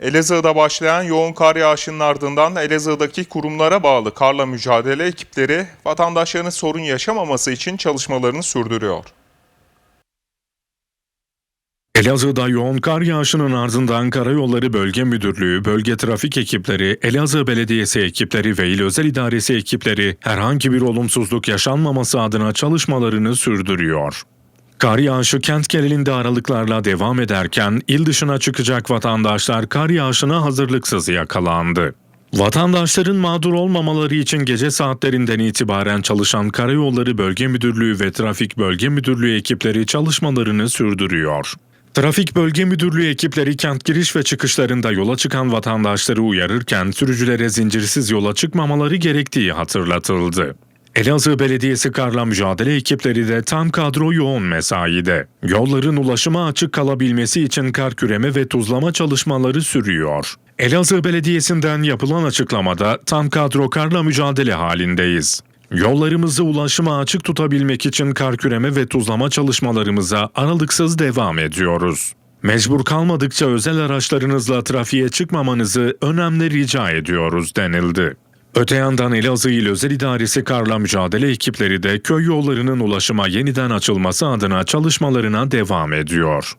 Elazığ'da başlayan yoğun kar yağışının ardından Elazığ'daki kurumlara bağlı karla mücadele ekipleri vatandaşların sorun yaşamaması için çalışmalarını sürdürüyor. Elazığ'da yoğun kar yağışının ardından Karayolları Bölge Müdürlüğü, bölge trafik ekipleri, Elazığ Belediyesi ekipleri ve İl Özel İdaresi ekipleri herhangi bir olumsuzluk yaşanmaması adına çalışmalarını sürdürüyor. Kar yağışı kent genelinde aralıklarla devam ederken il dışına çıkacak vatandaşlar kar yağışına hazırlıksız yakalandı. Vatandaşların mağdur olmamaları için gece saatlerinden itibaren çalışan Karayolları Bölge Müdürlüğü ve Trafik Bölge Müdürlüğü ekipleri çalışmalarını sürdürüyor. Trafik Bölge Müdürlüğü ekipleri kent giriş ve çıkışlarında yola çıkan vatandaşları uyarırken sürücülere zincirsiz yola çıkmamaları gerektiği hatırlatıldı. Elazığ Belediyesi karla mücadele ekipleri de tam kadro yoğun mesaide. Yolların ulaşıma açık kalabilmesi için kar küreme ve tuzlama çalışmaları sürüyor. Elazığ Belediyesi'nden yapılan açıklamada tam kadro karla mücadele halindeyiz. Yollarımızı ulaşıma açık tutabilmek için kar küreme ve tuzlama çalışmalarımıza aralıksız devam ediyoruz. Mecbur kalmadıkça özel araçlarınızla trafiğe çıkmamanızı önemli rica ediyoruz denildi. Öte yandan Elazığ İl Özel İdaresi karla mücadele ekipleri de köy yollarının ulaşıma yeniden açılması adına çalışmalarına devam ediyor.